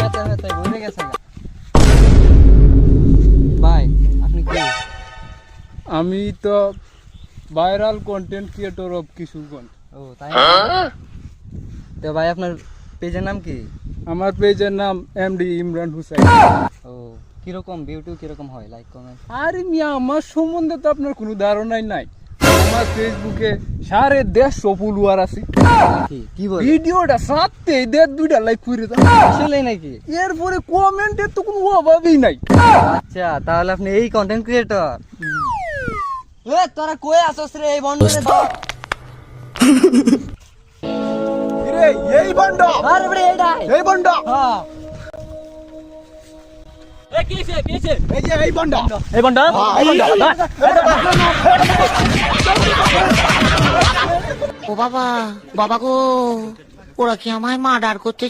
নেতা নেতা ভরে গেছে ভাই আপনি কি? আমি তো viral content creator of Kishoreganj ও তাই তো ভাই আপনার পেজের নাম কি? আমার পেজের নাম এমডি ইমরান হুসাইন। ও কীরকম ভিউটিউ কীরকম হয়? লাইক কমেন্ট আরে মিয়া আমার সম্বন্ধে তো আপনার কোনো ধারণাই নাই। আমার ফেসবুকে সাড়ে দেড়শো ফলোয়ার আছে। কি? কি বল? ভিডিওটা সাথে দেড় দুইটা লাইক করে দাও আসলে নাকি? এরপরে কমেন্টের তো কোনো অভাবই নাই। আচ্ছা তাহলে আপনি এই কন্টেন্ট ক্রিয়েটর এ তোরা কই আসছ রে এই বন্ধরে তো রে এই বান্ডা আরে বড় এই বান্ডা হ্যাঁ। এই যে এই বান্ডা এই বন্ধ ও বাবা বাবা গো ওরা কি আমায় মার্ডার করতে